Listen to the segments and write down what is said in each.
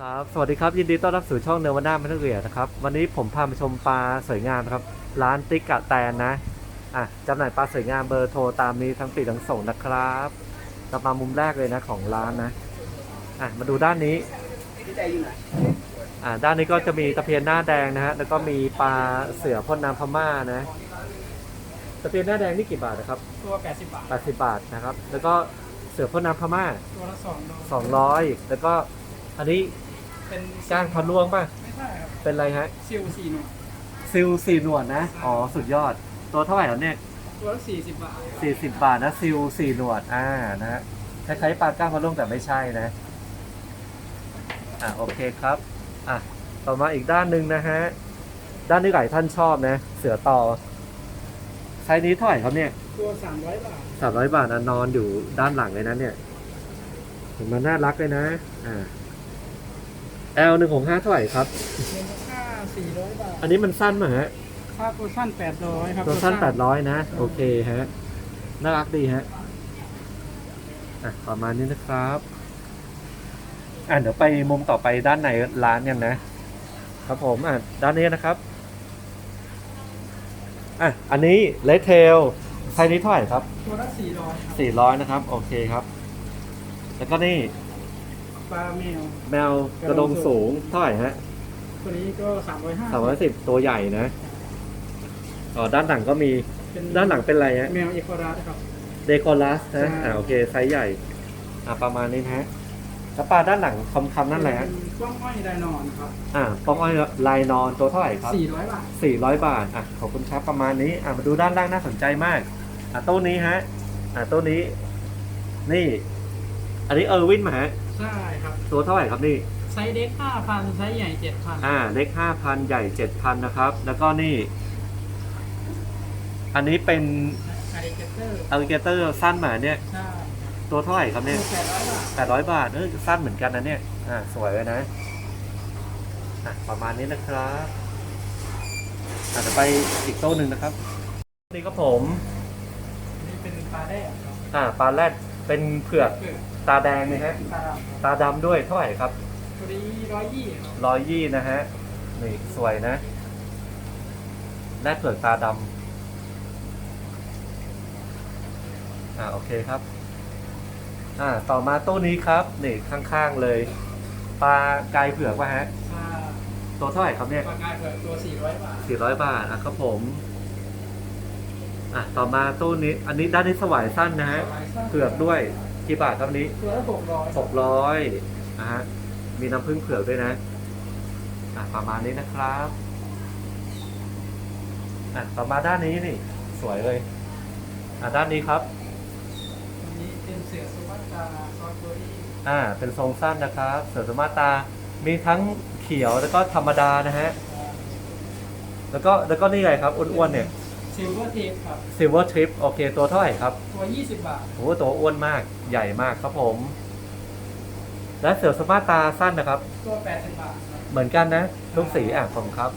ครับ สวัสดีครับ ยินดีต้อนรับสู่ช่องเนวาน่าไม่ต้องเรียนะครับ วันนี้ผมพามาชมปลาสวยงามนะครับ ร้านติ๊กกะแตนนะ อะจำหน่ายปลาสวยงามเบอร์โทรตามนี้ทั้งปีทั้งส่งนะครับเรามามุมแรกเลยนะของร้านนะ อะ มาดูด้านนี้อ่าด้านนี้ก็จะมีตะเพียนหน้าแดงนะฮะ แล้วก็มีปลาเสือพ่นน้ำพม่านะ ตะเพียนหน้าแดงนี่กี่บาทนะครับ ตัว 80 บาท 80 บาทนะครับ แล้วก็เสือพ่นน้ำพม่า ตัวละ2ดอล200 แล้วก็อันนี้ เป็นก้างพันลวงป่ะ ไม่ใช่ครับเป็นอะไรฮะ ซิล4หน่วยซิลสี่หนวดนะ อ๋อ สุดยอด ตัวเท่าไหร่แล้วเนี่ยตัวละ40บาทสี่สิบบาทนะ ซิลสี่หนวด อ่า นะฮะคล้ายๆปลาก้างพะโล้งแต่ไม่ใช่นะ อ่าโอเคครับ อะ ต่อมาอีกด้านหนึ่งนะฮะ ด้านนี้หลายท่านชอบนะ เสือต่อ ไซส์นี้เท่าไหร่ครับเนี่ย ตัว300บาทสามร้อยบาทนะนอนอยู่ด้านหลังเลยนะเนี่ยเห็นมันน่ารักเลยนะ อ่า L หนึ่งของห้าเท่าไหร่ครับมูลค่า400บาทอันนี้มันสั้นมาฮะค่าตัวสั้น800ครับตัวสั้นแปดร้อยนะ โอเคฮะ น่ารักดีฮะ อะ ประมาณนี้นะครับ อะ เดี๋ยวไปมุมต่อไปด้านในร้านกันนะ ครับผม อะ ด้านนี้นะครับ อะ อันนี้เลเทลไซส์นี้เท่าไหร่ครับ ตัวละ400ครับสี่ร้อยนะครับ โอเคครับ แล้วก็นี่ ปลาแมว แมวกระดงสูงเท่าไหร่ฮะตัวนี้ก็สาม350ร้อยสิบตัวใหญ่นะอ๋อด้านหลังก็มีเป็นด้านหลังเป็นอะไรฮะแมวเอคอรัสครับเดคอรัสนะใช่อ่าโอเคไซส์ใหญ่ อ่าประมาณนี้นะฮะแล้วปลาด้านหลังคำคำๆนั่นแหละฮะเป็นกล้องห้อยไดนอนครับ อ่าป้องอ้อยลายนอนตัวเท่าไหร่ครับ400บาทสี่ร้อยบาท อะขอบคุณครับประมาณนี้ อ่ามาดูด้านล่างน่าสนใจมาก อ่าตู้นี้ฮะ อ่าตู้นี้ นี่ อันนี้เออร์วินมาฮะ ใช่ครับ ตัวเท่าไหร่ครับนี่ไซส์เล็ก5,000ไซส์ใหญ่7,000อ่าเล็กห้าพันใหญ่เจ็ดพันนะครับ แล้วก็นี่ อันนี้เป็นคาริเกเตอร์อ l ลิเกเตอร์สั้นหมาเนี่ย ใช่ตัวเท่าไหร่ครับตัเนี่วย800บาทแปดร้อยบาทเออสั้นเหมือนกันนะเนี่ย อ่า สวยเลยนะอะประมาณนี้นะครับอาจจะไปอีกโต๊ะหนึ่งนะครับ นี่ก็ผม นี่เป็นปลาแรกครับอ่าปลาแรด เป็นเผือกเกิดตาแดงเลยฮะ ตาดำครับตาดำด้วยเท่าไหร่ครับตัวนี้ร้อยยี่ครับร้อยยี่นะฮะนี่สวยนะแรดเผือกตาดำอ่าโอเคครับ อ่าต่อมาตู้นี้ครับนี่ข้างๆเลย ปลากายเผือกป่ะฮะ ถ้าตัวเท่าไหร่ครับเนี่ยปลากายเผือกตัวสี่ร้อยบาทสี่ร้อยบาทอะครับผม อะต่อมาตู้นี้ อันนี้ด้านนี้สวายสั้นนะฮะเผือกด้วยกี่บาทครับอันนี้ตัวละหกร้อยหกร้อยนะฮะมีน้ำผึ้งเผือกด้วยนะอะประมาณนี้นะครับอะต่อมาด้านนี้นี่ สวยเลยอะด้านนี้ครับตัวนี้เป็นเสือสุวัตตาซอสเบอรี่อ่า เป็นทรงสั้นนะครับ เสือสมาตรามีทั้งเขียวแล้วก็ธรรมดานะฮะแล้วก็แล้วก็นี่ไงครับอ้วนๆเนี่ย ซิลเวอร์เทปครับ ซิลเวอร์ทริปโอเค ตัวเท่าไหร่ครับตัวยี่สิบบาท โอ้โหตัวอ้วนมากใหญ่มากครับผม และเสือสมาตราสั้นนะครับ ตัวแปดสิบบาทครับเหมือนกันนะ ทุกสีอะผมครับ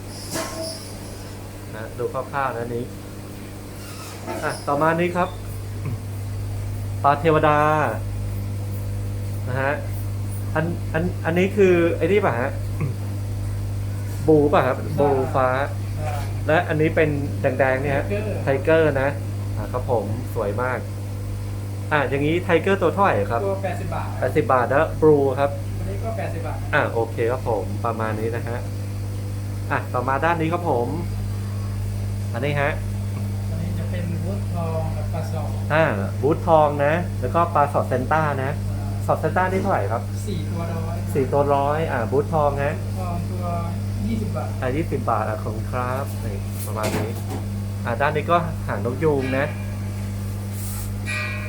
นะดูคร่าวๆนะนี้อะต่อมานี้ครับปลาเทวดานะฮะอันอันอันนี้คือไอ้นี่ป่ะฮะบูป่ะครับบูฟ้า และอันนี้เป็นแดงๆเนี่ยฮะไทเกอร์นะอะครับผมสวยมาก อะอย่างนี้ไทเกอร์ตัวเท่าไหร่ครับตัวแปดสิบบาทแปดสิบบาทแล้วบลูครับตัวนี้ก็แปดสิบบาท อะโอเคครับผมประมาณนี้นะฮะอะต่อมาด้านนี้ครับผม อันนี้ฮะตัวนี้จะเป็นวุ้นทองกับปลาสองอ่าบูททองนะ แล้วก็ปลาสอดเซนต้านะ สอดเซนต้านี่เท่าไหร่ครับสี่ตัวร้อยสี่ตัวร้อยอ่าบูททองนะทองตัว ยี่สิบบาทอ่ายี่สิบบาทอะของครับนี่ประมาณนี้ อ่าด้านนี้ก็หางนกยูงนะ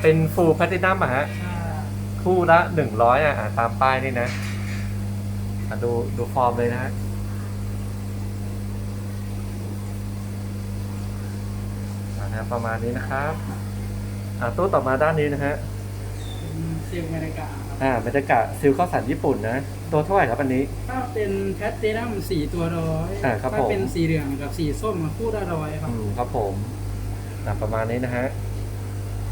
เป็นฟูลแพตตินัมอะฮะอ่าคู่ละหนึ่งร้อยอะอ่าตามป้ายนี่นะอะดูดูฟอร์มเลยนะฮะอ่านะประมาณนี้นะครับ อ่าตู้ต่อมาด้านนี้นะฮะเป็นซิลอเมริกาครับ อ่าบรรยากาศซิลข้าวสารญี่ปุ่นนะ ตัวเท่าไหร่ครับอันนี้ ถ้าเป็นแพตตินัมสี่ตัวร้อยอ่าครับถ้าผม เป็นสีเหลืองกับสีส้มมาคู่ละร้อยครับ อืมครับผมอ่าประมาณนี้นะฮะ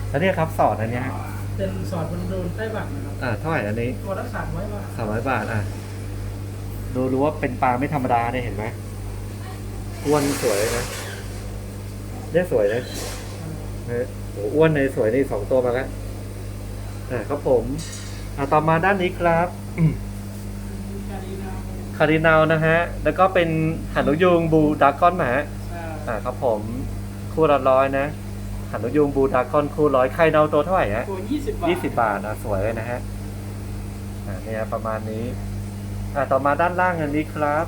แล้วเนี่ยครับสอดอันเนี้ยฮะเป็นสอดบนโดนไต้หวันนะครับอ่าเท่าไหร่อันนี้ตัวละสามร้อยบาทสามร้อยบาทอะดูรู้ว่าเป็นปลาไม่ธรรมดาเนี่ยเห็นไหมอ้วนสวยเลยนะเนี่ยสวยนะเออโหอ้วนในสวยนี่สองตัวมาแล้วอ่าครับผม อ่าต่อมาด้านนี้ครับคารีนาคารินาวนะฮะ แล้วก็เป็นหันกยูงบูดากอนหมาอ่าอ่าครับผมคู่ละร้อยนะหันนกยูงบูดากอนคู่ร้อยไข่เนาตัวเท่าไหร่ฮะตัวยี่สิบบาทยี่สิบบาทนะสวยเลยนะฮะอ่าเนี่ยประมาณนี้อ่าต่อมาด้านล่างอันนี้ครับ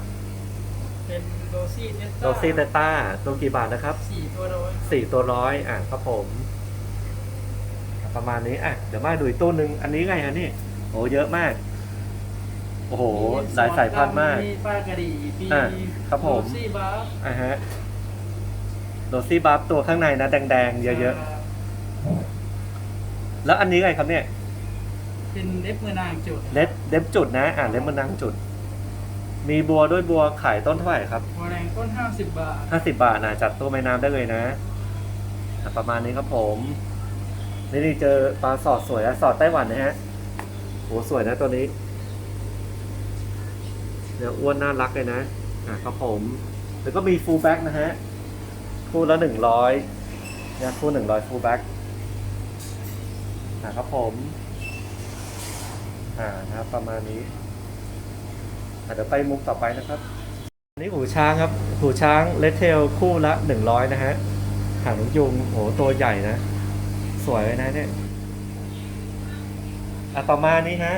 เป็นโรซี่เนสโรซี่เตต้าตัวกี่บาทนะครับสี่ตัวร้อยสี่ตัวร้อยอ่าครับผมอะ ประมาณนี้อะเดี๋ยวมาดูอีกตู้หนึ่งอันนี้ไงฮะนี่โอ้เยอะมาก โอ้โหหลายสายพันธุ์มาก มีปลากระดีมีอ่าครับผมโรซี่บาร์อ่าฮะโรซี่บัฟตัวข้างในนะ แดงๆ เยอะๆ แล้วอันนี้ไงครับเนี่ยเป็นเล็บมือนางจุดเล็บเล็บจุดนะ อ่านเล็บมันนางจุด มีบัวด้วยบัวขายต้นเท่าไหร่ครับ หัวแรงต้นห้าสิบบาท ห้าสิบบาทนะจัดตัวไม้น้ำได้เลยนะอะประมาณนี้ครับผม นี่นี่เจอปลาสอดสวยอะสอดไต้หวันนะฮะโหสวยนะตัวนี้เนี่ยอ้วนน่ารักเลยนะอะครับผม แล้วก็มีฟูลแบ็กนะฮะ คู่ละหนึ่งร้อยเนี่ยคู่หนึ่งร้อยฟูลแบ็กอะครับผมอ่านะครับประมาณนี้อะเดี๋ยวไปมุกต่อไปนะครับอันนี้หูช้างครับหูช้างเลเทลคู่ละหนึ่งร้อยนะฮะหางนกยุงโหตัวใหญ่นะ สวยเลยนะเนี่ยอะต่อมานี้ฮะ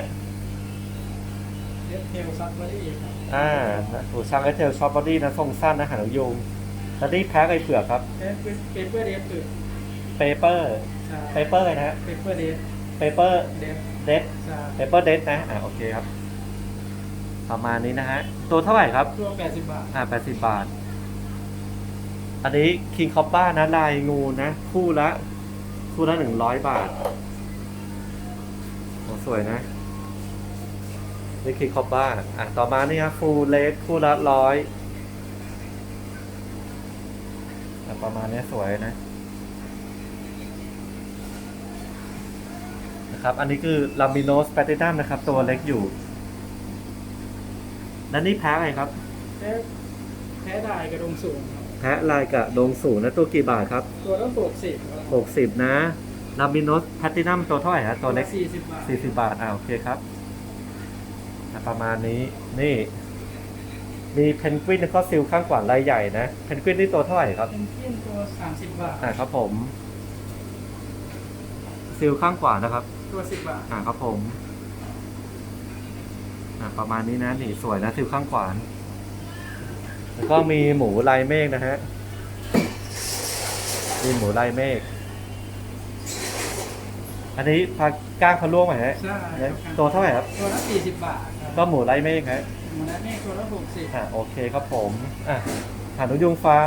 เล็บเทลซับมาได้อีกครับอ่านะหูช้างเลเทลช็อปบอดี้นะทรงสั้นนะหางนกยุงแล้วนี่แพ็คไอเผือกครับเปเปอร์เปเปอร์เดฟคือเปเปอร์เปเปอร์เลยนะฮะเปเปอร์เดฟเปเปอร์เดฟเดดใช่เปเปอร์เดดนะอ่าโอเคครับ ประมาณนี้นะฮะ ตัวเท่าไหร่ครับ ตัวแปดสิบบาท อ่าแปดสิบบาท อันนี้คิงคอปบ้านะลายงูนะ คู่ละ คู่ละหนึ่งร้อยบาทโอ้สวยนะ นี่คิงคอปบ้าอะ ต่อมานี่ครับฟูลเลสคู่ละร้อยประมาณนี้สวยนะ นะครับ อันนี้คือลามิโนสแปตินัมนะครับ ตัวเล็กอยู่ และนี่แพ้อะไรครับ แพ้แพ้ได้กระดงสูงครับ แพะลายกระดงสูงนะตัวกี่บาทครับ ตัวละหกสิบหกสิบนะลามิโนสแพตินัมตัวเท่าไหร่ฮะตัวเล็กสี่สิบบาทสี่สิบบาทอ่าโอเคครับอะประมาณนี้นี่ มีเพนกวินแล้วก็ซิลข้างขวานลายใหญ่นะเพนกวินนี่ตัวเท่าไหร่ครับเป็นเพี้ยนตัวสามสิบบาทอ่าครับผม ซิลข้างขวานะครับ ตัวสิบบาทอ่าครับผมอ่าประมาณนี้นะนี่สวยนะซิลข้างขวาน แล้วก็มีหมูลายเมฆนะฮะ มีหมูลายเมฆ อันนี้ปลาก้างพะล่วงไหมฮะใช่เนี่ยตัวเท่าไหร่ครับ ตัวละสี่สิบบาทครับก็หมูลายเมฆฮะ หมูนัดนี่ตัวละหกสิบอ่าโอเคครับผม อะหานุยุงฟ้า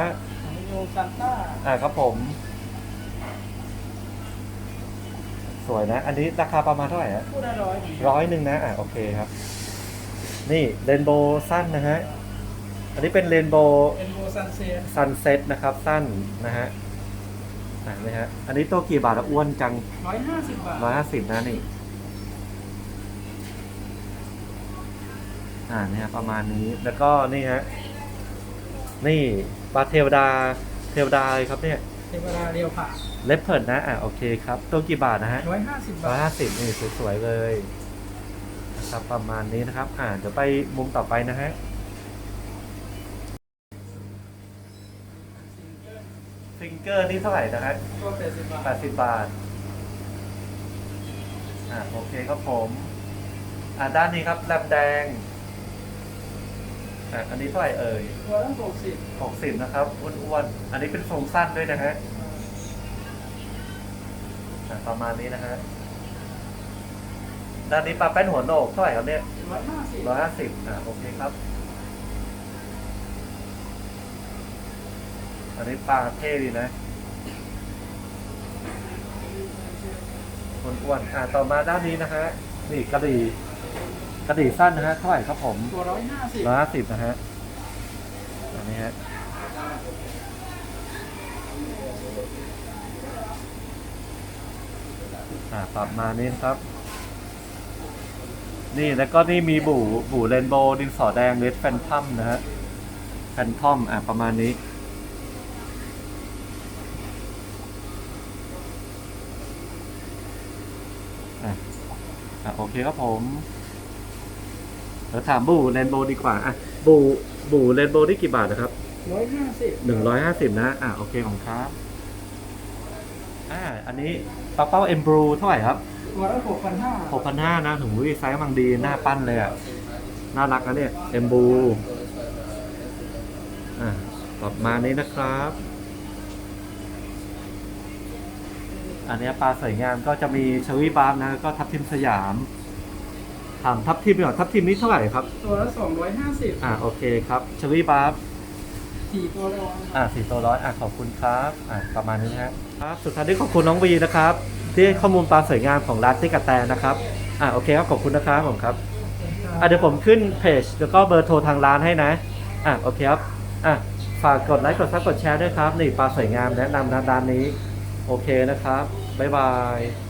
ของโยซันต้าอ่าครับผม สวยนะ อันนี้ราคาประมาณเท่าไหร่ฮะ คู่ละร้อยร้อยหนึ่งนะ อะโอเคครับ นี่เรนโบว์สั้นนะฮะ อันนี้เป็นเรนโบว์เป็นโบซันเซียซันเซ็ตนะครับสั้นนะฮะอ่านี่ฮะ อันนี้ตัวกี่บาทอะอ้วนจังร้อยห้าสิบบาทร้อยห้าสิบนะนี่ อ่าเนี่ยประมาณนี้แล้วก็นี่ฮะนี่ปลาเทวดาเทวดาเลยครับเนี่ยเทวดาเรียวผ่าเลฟเพิร์ดนะอ่าโอเคครับ ตัวกี่บาทนะฮะร้อยห้าสิบร้อยบาทห้าสิบนี่สวยๆเลยนะครับประมาณนี้นะครับ อ่าเดี๋ยวไปมุมต่อไปนะฮะ ฟิงเกอร์นี่เท่าไหร่นะฮะตัวแปดสิบบาทแปดสิบบาท อ่าโอเคครับผม อ่าด้านนี้ครับแลมแดง อ่าอันนี้เท่าไหร่เอ่ยตัวละหกสิบหกสิบนะครับอ้วนๆ อันนี้เป็นทรงสั้นด้วยนะฮะอ่าประมาณนี้นะฮะ ด้านนี้ปลาแป้นหัวโหนกเท่าไหร่ครับเนี่ยร้อยห้าสิบร้อยห้าสิบอ่าโอเคครับ อันนี้ปลาเท่ดีนะอ้วนๆอ่าต่อมาด้านนี้นะฮะนี่กระดี่กระดี่สั้นนะฮะเท่าไหร่ครับผมตัวร้อยห้าสิบร้อยห้าสิบนะฮะอันนี้ฮะอ่าปรับมานี่นะครับ นี่แล้วก็นี่มีบู่บู่เรนโบว์ดินสอแดงเลดแฟนทัมนะฮะแฟนทอมอะประมาณนี้ อะอะโอเคครับผมเดี๋ยวถามบู่เรนโบว์ดีกว่า อะ บู่บู่เรนโบว์ได้กี่บาทนะครับร้อยห้าสิบหนึ่งร้อยห้าสิบนะ อะ โอเคของครับ อ่า อันนี้ปลาเป้าเอ็มบรูเท่าไหร่ครับตัวละหกพันห้าหกพันห้านะถุงมือไซส์กำลังดี หน้าปั้นเลยอะ น่ารักนะเนี่ย เอ็มบรูอะประมาณนี้นะครับ อันเนี้ยปลาสวยงามก็จะมีชวีบาร์นะก็ทับทิมสยามถามทับทิมดีกว่าทับทิมนี้เท่าไหร่ครับ ตัวละสองร้อยห้าสิบอ่าโอเคครับชวีบาร์สี่ตัวร้อยอ่าสี่ตัวร้อยอ่าขอบคุณครับอ่าประมาณนี้นะฮะครับสุดท้ายนี้ขอบคุณน้องวีนะครับ ที่ให้ข้อมูลปลาสวยงามของร้านติ๊กกะแตนะครับอ่าโอเคครับขอบคุณนะครับผมครับอ่าเดี๋ยวผมขึ้นเพจแล้วก็เบอร์โทรทางร้านให้นะอ่าโอเคครับอ่าฝากกดไลค์กดซับกดแชร์ด้วยครับนี่ปลาสวยงามแนะนำนะร้านนี้ โอเคนะครับ บ๊ายบาย